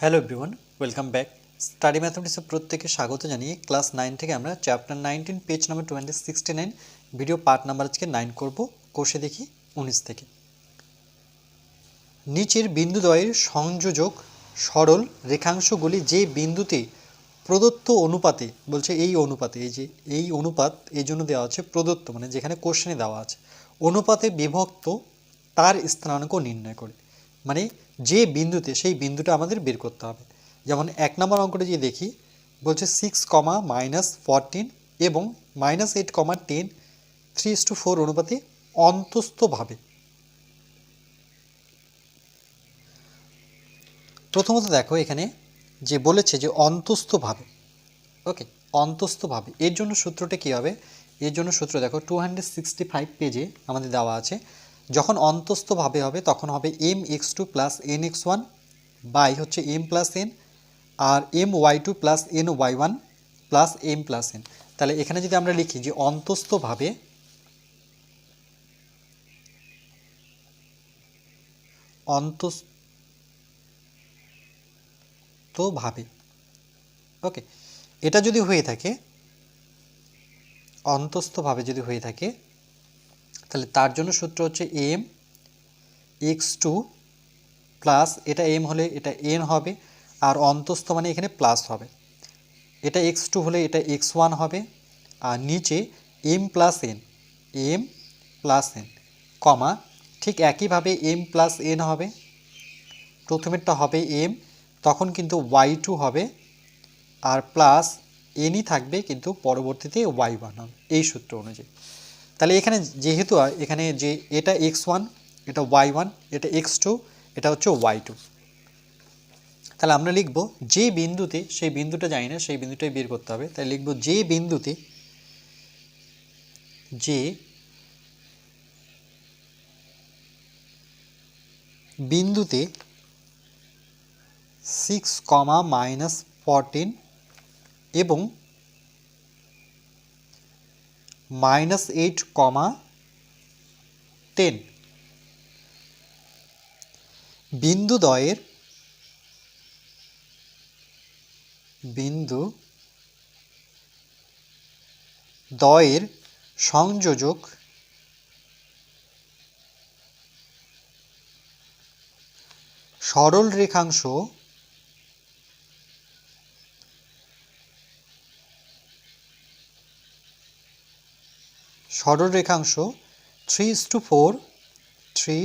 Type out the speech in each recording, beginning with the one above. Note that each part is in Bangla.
Hello everyone welcome back study ম্যাথমেটিক্সের প্রত্যেকে স্বাগত জানিয়ে ক্লাস নাইন থেকে আমরা chapter nineteen page number twenty sixty nine video part number আজকে নাইন করব কোষে দেখি উনিশ থেকে। নিচের বিন্দুদ্বয়ের সংযোজক সরল রেখাংশগুলি যে বিন্দুতে প্রদত্ত অনুপাতে, বলছে এই অনুপাতে, এই যে এই অনুপাত, এই জন্য দেওয়া আছে প্রদত্ত মানে যেখানে কোশ্চেনে দেওয়া আছে, অনুপাতে বিভক্ত তার স্থানাঙ্ক নির্ণয় করে। মানে যে বিন্দুতে সেই বিন্দুটা আমাদের বের করতে হবে। যেমন এক নম্বর অঙ্কটা যদি দেখি, বলছে সিক্স কমা মাইনাস ফরটিন এবং minus eight comma ten three two four অনুপাতে অন্তস্থভাবে। প্রথমত দেখো এখানে যে বলেছে যে অন্তস্থভাবে। ওকে, অন্তস্থভাবে। এর জন্য সূত্রটা কী হবে? এর জন্য সূত্র দেখো টু পেজে আমাদের দেওয়া আছে। যখন অন্তস্থভাবে হবে, তখন হবে M X two plus N X one by হচ্ছে এম প্লাস এন আর M Y two plus N Y one plus M plus N তাহলে এখানে যদি আমরা লিখি যে অন্তস্থভাবে অন্তস্থভাবে ওকে এটা যদি হয়ে থাকে অন্তস্থভাবে যদি হয়ে থাকে তাহলে তার জন্য সূত্র হচ্ছে এম এক্স টু প্লাস এটা এম হলে এটা এন হবে, আর অন্তস্থ মানে এখানে প্লাস হবে। এটা এক্স টু হলে এটা এক্স ওয়ান হবে, আর নিচে M plus N M plus N comma, ঠিক একইভাবে এম প্লাস এন হবে। প্রথমেরটা হবে এম তখন কিন্তু ওয়াই টু হবে, আর প্লাস এনই থাকবে কিন্তু পরবর্তীতে ওয়াই ওয়ান হবে, এই সূত্র অনুযায়ী। তাহলে এখানে যেহেতু, এখানে যে এটা এক্স ওয়ান এটা ওয়াই ওয়ান এটা এক্স টু এটা হচ্ছে ওয়াই টু তাহলে আমরা লিখব যে বিন্দুতে, সেই বিন্দুটা জানি না, সেই বিন্দুটাই বের করতে হবে। তাই লিখব যে বিন্দুতে যে বিন্দুতে সিক্স কমা মাইনাস ফরটিন এবং মাইনাস এইট কমা টেন বিন্দুদ্বয়ের বিন্দু দ্বয়ের সংযোজক সরল রেখাংশ সরল রেখাংশ three is to four, three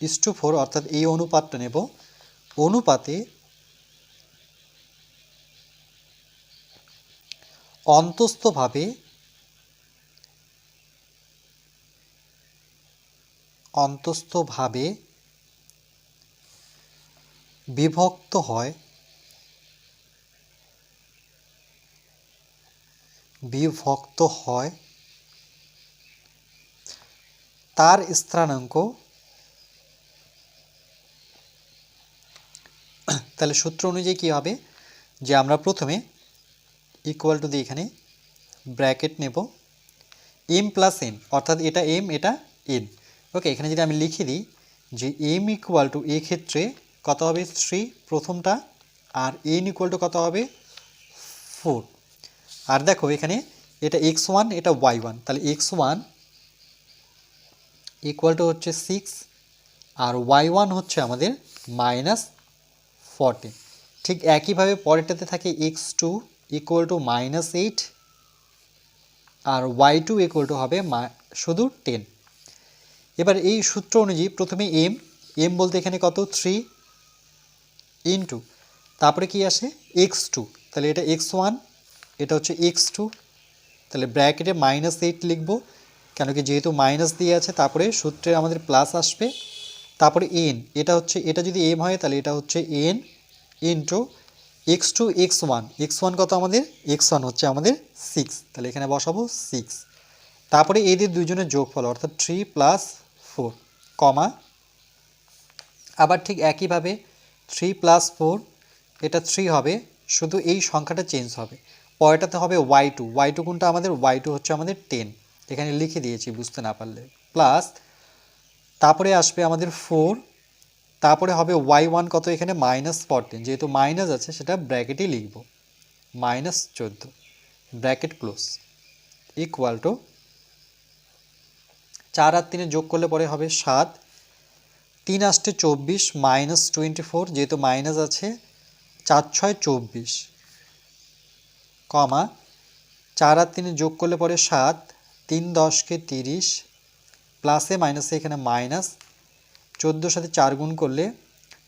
is to four, অর্থাৎ এই অনুপাতটা নেব। অনুপাতে অন্তস্থভাবে অন্তস্থভাবে বিভক্ত হয় বিভক্ত হয় তার স্থানাঙ্ক। তাহলে সূত্র অনুযায়ী কী হবে? যে আমরা প্রথমে ইকুয়াল টু দিয়ে এখানে ব্র্যাকেট নেব। এম প্লাস এন অর্থাৎ এটা এম এটা এন ওকে এখানে যদি আমি লিখে দিই যে এম ইকুয়াল টু এক্ষেত্রে কত হবে? থ্রি প্রথমটা, আর এন ইকুয়াল টু কত হবে? ফোর আর দেখো, এখানে এটা এক্স ওয়ান এটা ওয়াই ওয়ান তাহলে এক্স ওয়ান ইকুয়াল টু হচ্ছে সিক্স আর ওয়াই ওয়ান হচ্ছে আমাদের মাইনাস ফর্টিন ঠিক একইভাবে পরেরটাতে থাকে X two equal to minus eight R Y two equal to হবে শুধু টেন এবার এই সূত্র অনুযায়ী প্রথমে এম এম বলতে এখানে কত? থ্রি ইন্টু তারপরে কি আসে? এক্স টু তাহলে এটা এক্স ওয়ান এটা হচ্ছে এক্স টু তাহলে ব্র্যাকেটে মাইনাস এইট লিখব। কেন কি যেহেতু মাইনাস দিয়ে আছে, তারপরে সূত্রে আমাদের প্লাস আসবে। তারপরে এন এটা হচ্ছে, এটা যদি এম হয় তাহলে এটা হচ্ছে N into X two X one X one কত আমাদের? এক্স ওয়ান হচ্ছে আমাদের সিক্স তাহলে এখানে বসাবো সিক্স তারপরে এদের দুইজনের যোগফল, অর্থাৎ থ্রি প্লাস ফোর কমা আবার ঠিক একইভাবে থ্রি প্লাস ফোর এটা থ্রি হবে, শুধু এই সংখ্যাটা চেঞ্জ হবে। পরেরটাতে হবে ওয়াই টু ওয়াই টু কোনটা আমাদের? ওয়াই টু হচ্ছে আমাদের টেন এখানে লিখে দিয়েছি বুঝতে না পারলে। প্লাস তারপরে আসবে আমাদের ফোর তারপরে হবে ওয়াই ওয়ান কত এখানে? মাইনাস ফোরটিন যেহেতু মাইনাস আছে, সেটা ব্র্যাকেটেই লিখব। মাইনাস চোদ্দ। ব্র্যাকেট ক্লোজ ইকুয়াল টু চার আর তিনে যোগ করলে পরে হবে সাত। তিন আসতে চব্বিশ মাইনাস টোয়েন্টি ফোর যেহেতু মাইনাস আছে, চার ছয় চব্বিশ। কমা, চার আর তিনে যোগ করলে পরে সাত। তিন দশকে তিরিশ, প্লাসে মাইনাসে এখানে মাইনাস, চোদ্দোর সাথে চার গুণ করলে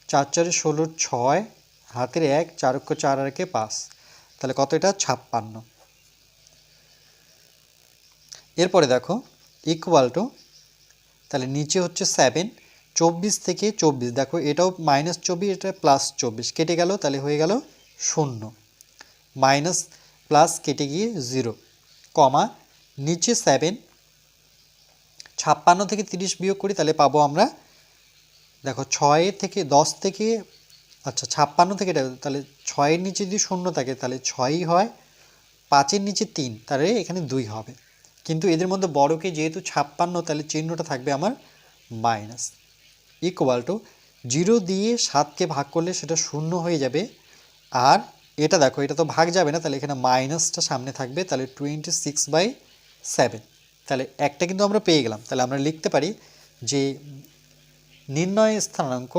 চার চারে ষোলোর ছয়, হাতের এক, চার অক্ষ চার আর একে পাঁচ। তাহলে কত এটা? ছাপ্পান্ন। এরপরে দেখো ইকুয়াল টু তাহলে নিচে হচ্ছে সেভেন চব্বিশ থেকে চব্বিশ। দেখো এটাও মাইনাস চব্বিশ, এটা প্লাস চব্বিশ। কেটে গেল, তাহলে হয়ে গেল শূন্য। মাইনাস প্লাস কেটে গিয়ে জিরো কমা নিচে সেভেন ছাপ্পান্ন থেকে তিরিশ বিয়োগ করি, তাহলে পাবো আমরা, দেখো ছয় থেকে দশ থেকে আচ্ছা ছাপ্পান্ন থেকে তাহলে ছয়ের নিচে যদি শূন্য থাকে, তাহলে ছয়ই হয়, পাঁচের নিচে তিন, তাহলে এখানে দুই হবে। কিন্তু এদের মধ্যে বড়কে যেহেতু ছাপ্পান্ন, তাহলে চিহ্নটা থাকবে আমার মাইনাস ইকুয়াল টু জিরো দিয়ে সাতকে ভাগ করলে সেটা শূন্য হয়ে যাবে, আর এটা দেখো, এটা তো ভাগ যাবে না, তাহলে এখানে মাইনাসটা সামনে থাকবে, তাহলে টোয়েন্টি সিক্স বাই সেভেন তাহলে একটা কিন্তু আমরা পেয়ে গেলাম। তাহলে আমরা লিখতে পারি যে নির্ণয় স্থানাঙ্ক,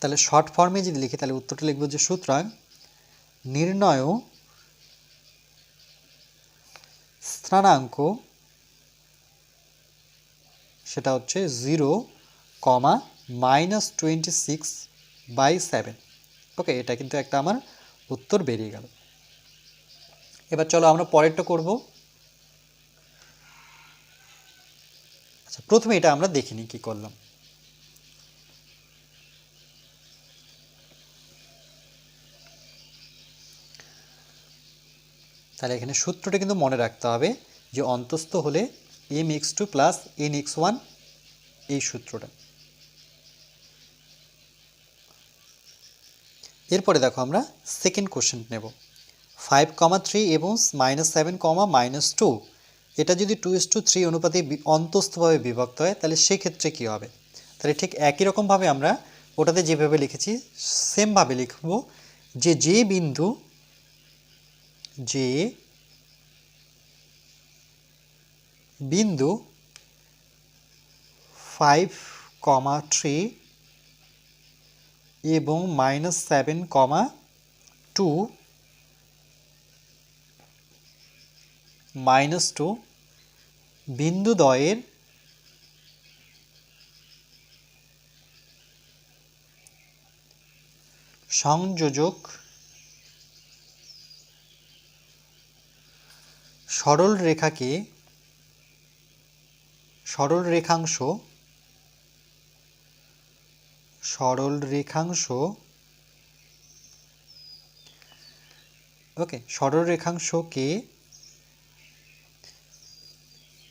তাহলে শর্ট ফর্মে যদি লিখি, তাহলে উত্তরটা লিখব যে সুতরাং নির্ণয় স্থানাঙ্ক সেটা হচ্ছে zero comma minus twenty six by seven okay এটা কিন্তু একটা আমার উত্তর বেরিয়ে গেল। এবার চলো আমরা পরেরটা করব। আচ্ছা প্রথমে এটা আমরা দেখিনি কি করলাম। তাহলে এখানে সূত্রটা কিন্তু মনে রাখতে হবে যে অন্তস্থ হলে M X two plus N X one এই সূত্রটা। এরপরে দেখো আমরা সেকেন্ড কোশ্চেন নেব। ফাইভ কমা থ্রি এবং minus seven comma minus two এটা যদি টু ইস টু থ্রি অনুপাতে অন্তস্থভাবে বিভক্ত হয়, তাহলে সেক্ষেত্রে কী হবে? তাহলে ঠিক একই রকমভাবে আমরা ওটাতে যেভাবে লিখেছি সেমভাবে লিখব যে যে বিন্দু যে বিন্দু ফাইভ কমা থ্রি এবং minus seven comma two minus two বিন্দুদ্বয়ের সংযোজক সরল রেখাকে সরল রেখাংশ সরল রেখাংশ ওকে সরল রেখাংশকে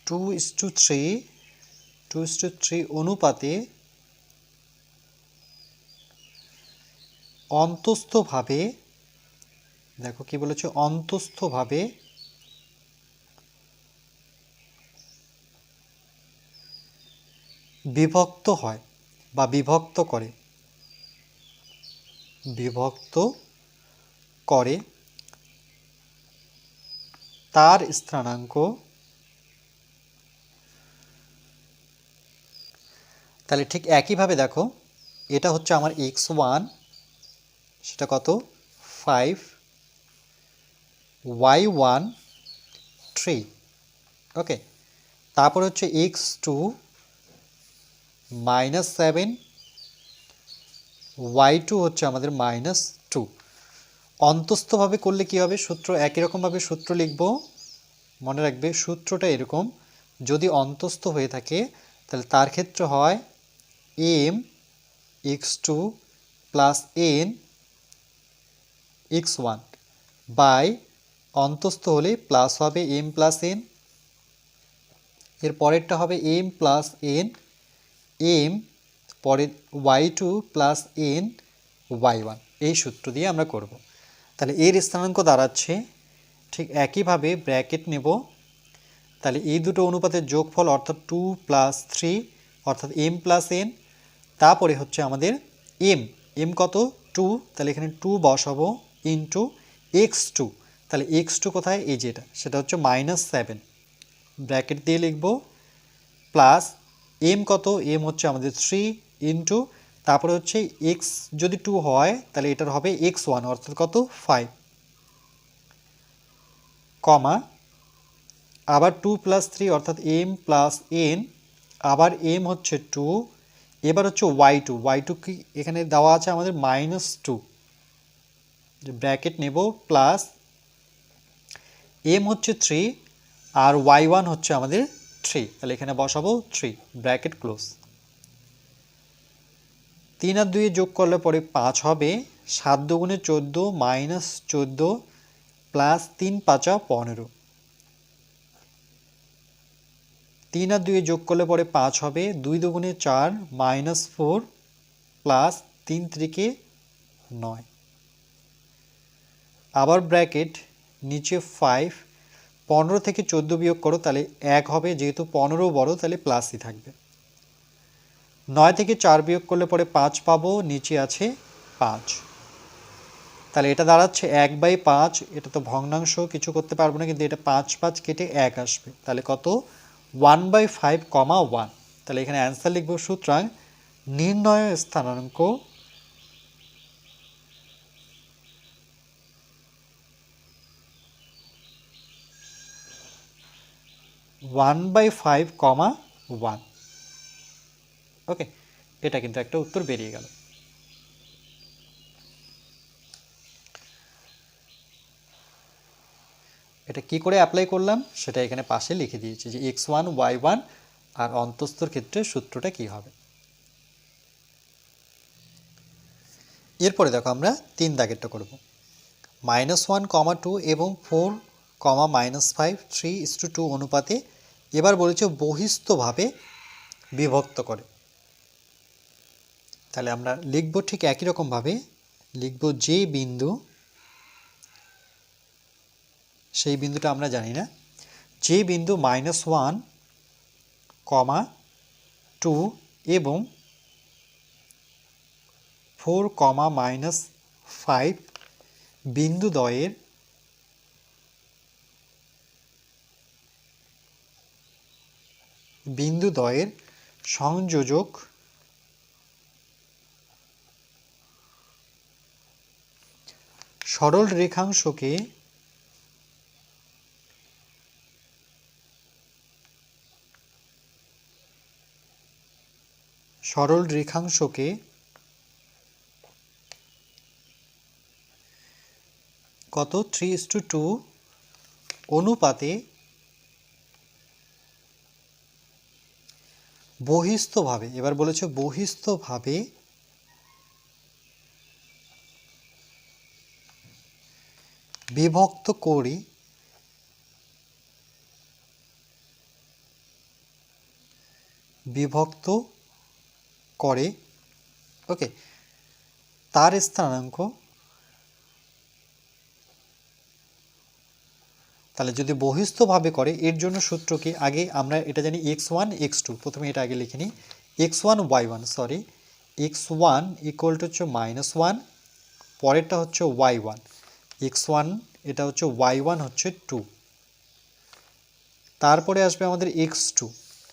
two is to three two is to three অনুপাতে অন্তস্থভাবে, দেখো কি বলেছে, অন্তস্থভাবে বিভক্ত হয় বা বিভক্ত করে বিভক্ত করে তার স্থানাঙ্ক তাহলে ঠিক একইভাবে দেখো, এটা হচ্ছে আমার এক্স ওয়ান সেটা কত? Five Y one three okay তারপর হচ্ছে X two minus seven Y two হচ্ছে আমাদের মাইনাস টু অন্তস্থভাবে করলে কি হবে? সূত্র একই রকমভাবে সূত্র লিখব। মনে রাখবে সূত্রটা এরকম, যদি অন্তস্থ হয়ে থাকে, তাহলে তার ক্ষেত্রে হয় M X two plus N X one by অন্তস্থ হলে প্লাস হবে এম প্লাস এন এর পরেরটা হবে এম প্লাস এন এম পরে Y two plus N Y one এই সূত্র দিয়ে আমরা করব। তাহলে এর স্থানাঙ্ক দাঁড়াচ্ছে, ঠিক একইভাবে ব্র্যাকেট নেব। তাহলে এই দুটো অনুপাতের যোগফল অর্থাৎ টু প্লাস থ্রি অর্থাৎ এম প্লাস এন তারপরে হচ্ছে আমাদের এম এম কত? টু তাহলে এখানে টু বসাবো ইন্টু এক্স টু তাহলে এক্স টু কোথায়? এই যেটা সেটা হচ্ছে মাইনাস সেভেন ব্র্যাকেট দিয়ে লিখব প্লাস এম কত? এম হচ্ছে আমাদের থ্রি ইন্টু তারপরে হচ্ছে এক্স যদি টু হয়, তাহলে এটার হবে এক্স ওয়ান অর্থাৎ কত? ফাইভ কমা, আবার টু প্লাস থ্রি অর্থাৎ এম প্লাস এন আবার এম হচ্ছে টু এবার হচ্ছে ওয়াই টু ওয়াই টু কি এখানে দেওয়া আছে আমাদের মাইনাস টু ব্র্যাকেট নেব প্লাস এম হচ্ছে থ্রি আর ওয়াই ওয়ান হচ্ছে আমাদের থ্রি তাহলে এখানে বসাবো থ্রি ব্র্যাকেট ক্লোজ তিন আর দুয়ে যোগ করলে পরে পাঁচ হবে, সাত দুগুণে চোদ্দ মাইনাস চোদ্দ প্লাস তিন, পাঁচা পনেরো। তিন আর দুয়ে যোগ করলে পরে পাঁচ হবে। দুই দুগুণে চার মাইনাস ফোর প্লাস তিন ত্রিকে নয়। আবার ব্র্যাকেট নিচে ফাইভ পনেরো থেকে চোদ্দ বিয়োগ করো, তাহলে এক হবে। যেহেতু পনেরো বড়, তাহলে প্লাসই থাকবে। নয় থেকে চার বিয়োগ করলে পরে পাঁচ পাবো, নিচে আছে পাঁচ। তাহলে এটা দাঁড়াচ্ছে এক বাই পাঁচ। এটা তো ভগ্নাংশ, কিছু করতে পারব না, কিন্তু এটা পাঁচ পাঁচ কেটে এক আসবে। তাহলে কত? One by five comma one তাহলে এখানে অ্যান্সার লিখব সুতরাং নির্ণয় স্থানাঙ্ক one by five comma one okay এটা কিন্তু একটা উত্তর বেরিয়ে গেল। এটা কি করে অ্যাপ্লাই করলাম? সেটা এখানে পাশে লিখে দিয়েছি যে এক্স ওয়ান ওয়াই ওয়ান আর অন্তস্থর ক্ষেত্রে সূত্রটা কি হবে? এরপরে দেখো আমরা তিন দাগেরটা করব। মাইনাস ওয়ান কমা টু এবং four comma minus five three is to two অনুপাতে এবার বলেছে বহিস্থভাবে বিভক্ত করে। তাহলে আমরা লিখব ঠিক একই রকমভাবে, লিখব যে বিন্দু সেই বিন্দুটা আমরা জানি না। যে বিন্দু মাইনাস ওয়ান কমা টু এবং ফোর কমা মাইনাস ফাইভ বিন্দুদ্বয়ের বিন্দুদ্বয়ের সংযোজক সরল রেখাংশকে সরল রেখাংশকে কত? থ্রি ইস টু অনুপাতে বহিস্থভাবে এবার বলেছে বহিস্থভাবে বিভক্ত করি বিভক্ত করে। ওকে তার স্থানাঙ্ক তাহলে যদি বহিস্থভাবে করে, এর জন্য সূত্র কি আগে আমরা এটা জানি এক্স ওয়ান এক্স টু প্রথমে এটা আগে লিখে নিই। X one Y one sorry X one equal to হচ্ছে মাইনাস ওয়ান পরেরটা হচ্ছে ওয়াই ওয়ান এক্স ওয়ান এটা হচ্ছে ওয়াই ওয়ান হচ্ছে টু তারপরে আসবে আমাদের এক্স টু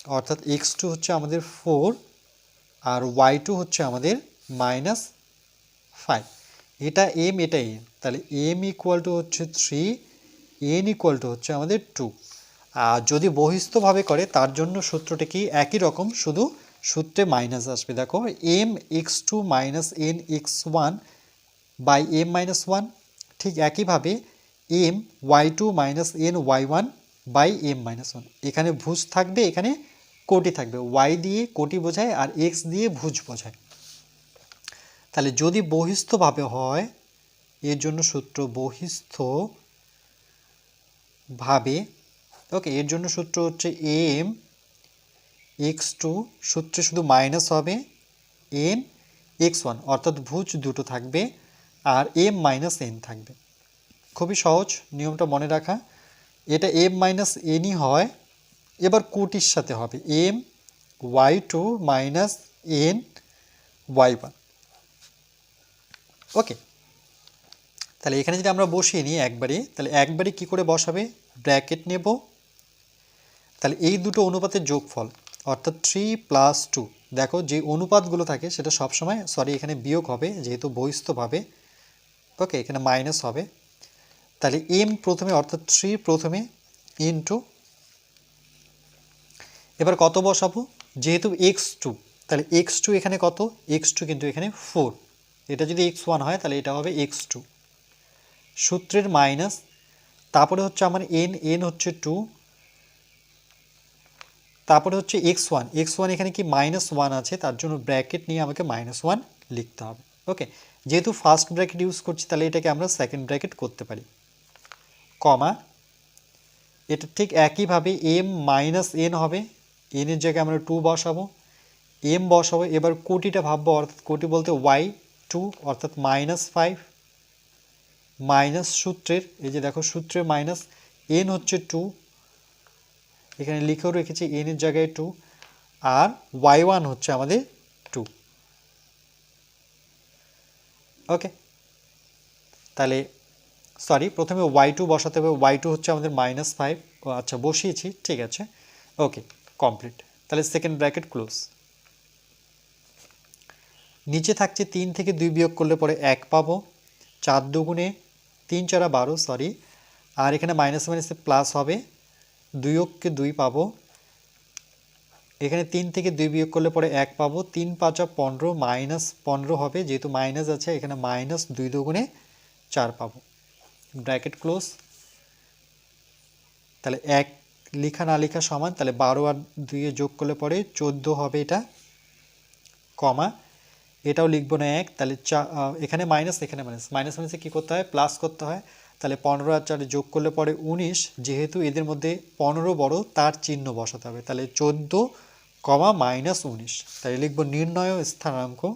অর্থাৎ এক্স টু হচ্ছে আমাদের ফোর আর ওয়াই টু হচ্ছে আমাদের মাইনাস ফাইভ এটা এম এটা এম তাহলে এম ইকুয়াল টু হচ্ছে থ্রি এন ইকুয়াল টু হচ্ছে আমাদের টু আর যদি বহিস্থভাবে করে, তার জন্য সূত্রটা কি একই রকম, শুধু সূত্রে মাইনাস আসবে। দেখো M X two minus N X one by M minus one ঠিক একইভাবে M Y two minus N Y one by M minus one এখানে ভুজ থাকবে, এখানে কোটি থাকবে ওয়াই দিয়ে কোটি বোঝায় আর এক্স দিয়ে ভুজ বোঝায়। তাহলে যদি বহিস্থভাবে হয়, এর জন্য সূত্র বহিস্থ ভাবে ওকে এর জন্য সূত্র হচ্ছে এম এক্স টু সূত্রে শুধু মাইনাস হবে এন এক্স ওয়ান অর্থাৎ ভুজ দুটো থাকবে আর এম মাইনাস এন থাকবে। খুবই সহজ, নিয়মটা মনে রাখা। এটা এম মাইনাস এনই হয় এবার কোটির সাথে হবে। M, Y two minus N, Y one. Okay. তাহলে এখানে যদি আমরা বসিয়ে নিই একবারে, তাহলে একবারে কি করে বসাবে? ব্র্যাকেট নেব। তাহলে এই দুটো অনুপাতের যোগফল, অর্থাৎ থ্রি প্লাস টু। দেখো যে অনুপাতগুলো থাকে সেটা সবসময় সরি এখানে বিয়োগ হবে, যেহেতু বহিস্থভাবে ওকে, এখানে মাইনাস হবে। তাহলে এম প্রথমে, অর্থাৎ থ্রি প্রথমে ইন্টু এবার কত বসাবো? যেহেতু এক্স টু তাহলে এক্স টু এখানে কত? এক্স টু কিন্তু এখানে ফোর এটা যদি এক্স ওয়ান হয়, তাহলে এটা হবে এক্স টু সূত্রের মাইনাস তারপরে হচ্ছে আমার এন এন হচ্ছে টু তারপরে হচ্ছে এক্স ওয়ান এক্স ওয়ান এখানে কি মাইনাস ওয়ান আছে? তার জন্য ব্র্যাকেট নিয়ে আমাকে মাইনাস ওয়ান লিখতে হবে। ওকে যেহেতু ফার্স্ট ব্র্যাকেট ইউজ করছি, তাহলে এটাকে আমরা সেকেন্ড ব্র্যাকেট করতে পারি। কমা, এটা ঠিক একইভাবে এম মাইনাস এন হবে। এনের জায়গায় আমরা টু বসাবো এম বসাবো, এবার কোটিটা ভাববো, অর্থাৎ কোটি বলতে ওয়াই টু অর্থাৎ মাইনাস ফাইভ মাইনাস সূত্রের, এই যে দেখো সূত্রের মাইনাস এন হচ্ছে টু এখানে লিখেও রেখেছি এন এর জায়গায় টু আর ওয়াই ওয়ান হচ্ছে আমাদের টু ওকে তাহলে সরি প্রথমে ওয়াই টু বসাতে হবে ওয়াই টু হচ্ছে আমাদের মাইনাস ফাইভ আচ্ছা বসিয়েছি, ঠিক আছে? ওকে কমপ্লিট তাহলে সেকেন্ড ব্র্যাকেট ক্লোজ নিচে থাকছে তিন থেকে দুই বিয়োগ করলে পরে এক পাবো। চার দুগুণে তিন চারা বারো সরি আর এখানে মাইনাস মাইনাসে প্লাস হবে। দুই অক্ষে দুই পাবো। এখানে তিন থেকে দুই বিয়োগ করলে পরে এক পাবো। তিন পাঁচা পনেরো মাইনাস পনেরো হবে। যেহেতু মাইনাস আছে, এখানে মাইনাস দুই দুগুণে চার পাবো। ব্র্যাকেট ক্লোজ তাহলে এক লেখা না লেখা সমান, তাহলে বারো আর দুইয়ে যোগ করলে পরে চোদ্দ হবে এটা, কমা। এটাও লিখব না এক, তাহলে চা এখানে মাইনাস এখানে মাইনাস মাইনাস মাইনাসে কী করতে হয়? প্লাস করতে হয়। তাহলে পনেরো আর চারে যোগ করলে পরে উনিশ, যেহেতু এদের মধ্যে পনেরো বড়, তার চিহ্ন বসাতে হবে। তাহলে চোদ্দ, কমা মাইনাস উনিশ। তাহলে লিখব নির্ণয় স্থানাঙ্ক।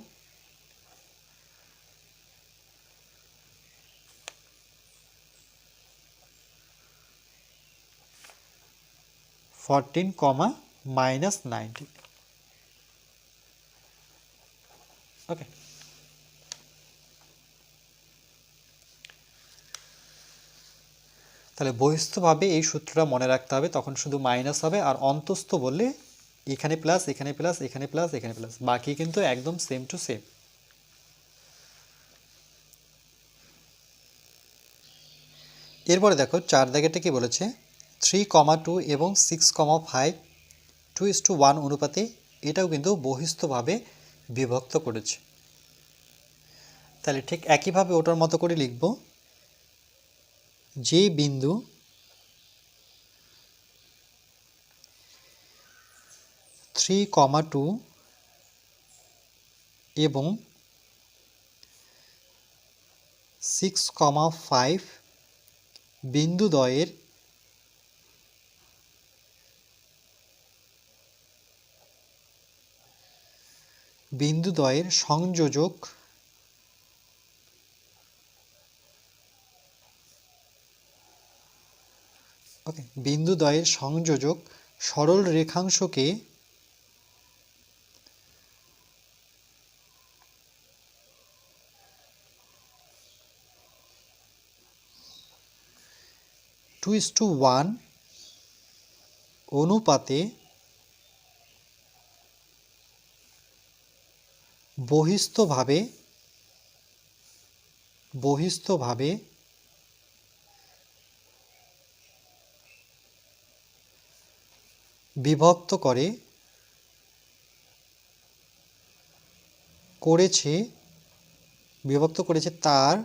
Fourteen comma minus nineteen okay তাহলে বহিস্থভাবে এই সূত্রটা মনে রাখতে হবে, তখন শুধু মাইনাস হবে, আর অন্তস্থ বললে এখানে প্লাস এখানে প্লাস এখানে প্লাস এখানে প্লাস বাকি কিন্তু একদম সেম টু সেম এরপরে দেখো চার দাগেটা কি বলেছে? থ্রি কমা টু এবং six comma five two is to one অনুপাতে এটাও কিন্তু বহিস্থভাবে বিভক্ত করেছে। তাহলে ঠিক একইভাবে ওটার মতো করে লিখব। যে বিন্দু থ্রি কমা টু এবং সিক্স কমা ফাইভ বিন্দুদ্বয়ের বিন্দুদ্বয়ের সংযোজক ওকে বিন্দুদ্বয়ের সংযোজক সরল রেখাংশকে টু ইস টু ওয়ান অনুপাতে বহিস্থভাবে বহিস্থভাবে বিভক্ত করে করেছে, বিভক্ত করেছে তার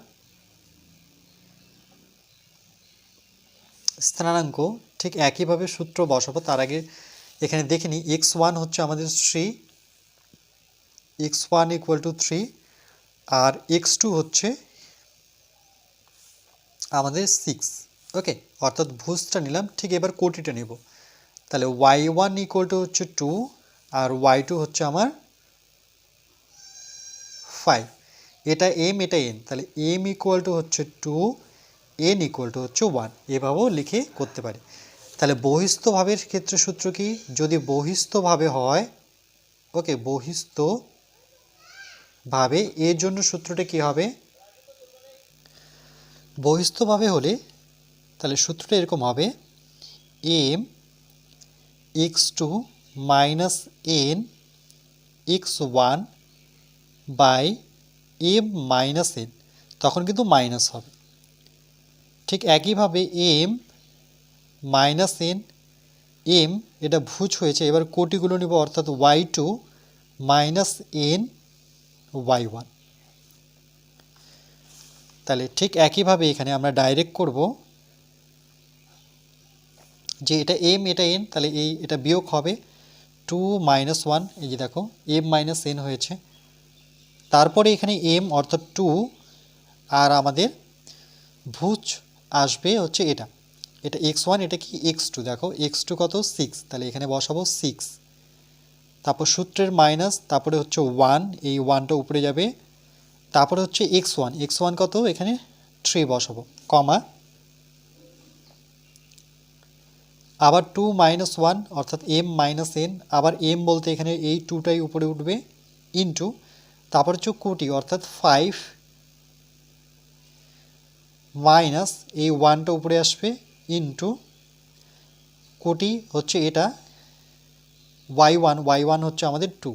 স্থানাঙ্ক। ঠিক একইভাবে সূত্র বসাবো, তার আগে এখানে দেখে নিই, এক্স ওয়ান হচ্ছে আমাদের three X one equal to three R x two হচ্ছে আমাদের সিক্স ওকে অর্থাৎ ভুজটা নিলাম, ঠিক এবার কোটিটা নেব। তাহলে ওয়াই ওয়ান ইকুয়াল টু হচ্ছে টু আর ওয়াই টু হচ্ছে আমার ফাইভ এটা এম এটা এন তাহলে এম ইকুয়াল টু হচ্ছে টু এন ইকুয়াল টু হচ্ছে ওয়ান এভাবেও লিখে করতে পারি। তাহলে বহিস্থভাবের ক্ষেত্রে সূত্র কি? যদি বহিস্থভাবে হয় ওকে বহিস্থ ভাবে, এর জন্য সূত্রটা কি হবে? বহিস্থভাবে হলে তাহলে সূত্রটা এরকম হবে M X two minus N X one by M minus N তখন কিন্তু মাইনাস হবে। ঠিক একইভাবে এম মাইনাস এন এম এটা ভুজ হয়েছে, এবার কোটিগুলো নিব অর্থাৎ Y two minus N Y one তাহলে ঠিক একইভাবে এখানে আমরা ডাইরেক্ট করব যে এটা এম এটা এন তাহলে এই, এটা বিয়োগ হবে টু মাইনাস ওয়ান এই যে দেখো এম মাইনাস এন হয়েছে। তারপরে এখানে এম অর্থাৎ টু আর আমাদের ভুজ আসবে হচ্ছে এটা। এটা এক্স ওয়ান এটা কি এক্স টু দেখো এক্স টু কত? সিক্স তাহলে এখানে বসাবো সিক্স তারপর সূত্রের মাইনাস তারপরে হচ্ছে ওয়ান এই ওয়ানটা উপরে যাবে। তারপরে হচ্ছে এক্স ওয়ান এক্স ওয়ান কত? এখানে থ্রি বসাবো কমা আবার টু মাইনাস ওয়ান অর্থাৎ এম মাইনাস এন আবার এম বলতে এখানে এই টুটাই উপরে উঠবে ইন্টু তারপর হচ্ছে কোটি, অর্থাৎ ফাইভ মাইনাস এই ওয়ানটা উপরে আসবে ইন্টু কোটি হচ্ছে এটা ওয়াই ওয়ান ওয়াই ওয়ান হচ্ছে আমাদের টু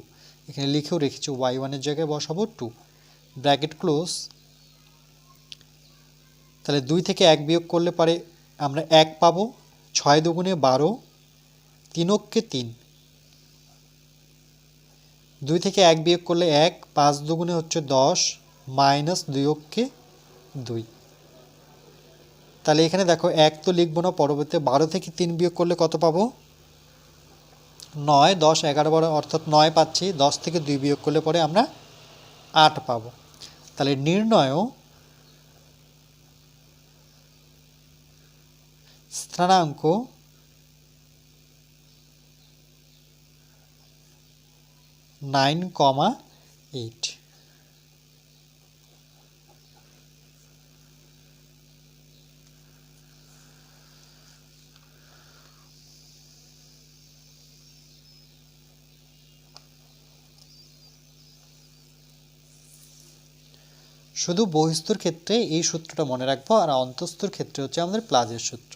এখানে লিখেও রেখেছি ওয়াই ওয়ানের জায়গায় বসাবো টু ব্র্যাকেট ক্লোজ। তাহলে দুই থেকে এক বিয়োগ করলে পারে আমরা এক পাবো, ছয় দুগুণে বারো তিনককে তিন। দুই থেকে এক বিয়োগ করলে এক, পাঁচ দুগুণে হচ্ছে দশ, মাইনাস দুই অক্ষে দুই। তাহলে এখানে দেখো এক তো লিখব না পরবর্তী বারো থেকে তিন বিয়োগ করলে কত পাবো? নয়, দশ, এগারো বারো অর্থাৎ নয় পাচ্ছি, দশ থেকে দুই বিয়োগ করলে পরে আমরা আট পাব। তাহলে নির্ণয় স্থানাঙ্ক নাইন কমা এইট। শুধু বহিস্থর ক্ষেত্রে এই সূত্রটা মনে রাখব, আর অন্তস্থর ক্ষেত্রে হচ্ছে আমাদের প্লাজের সূত্র।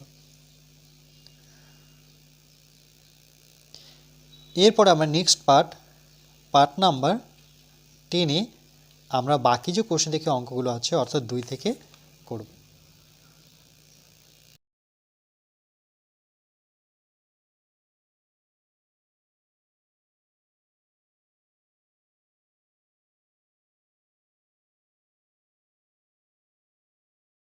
এরপর আমরা নেক্সট পার্ট পার্ট নাম্বার টেনে আমরা বাকি যে কোশ্চেন থেকে অঙ্কগুলো আছে, অর্থাৎ দুই থেকে করব।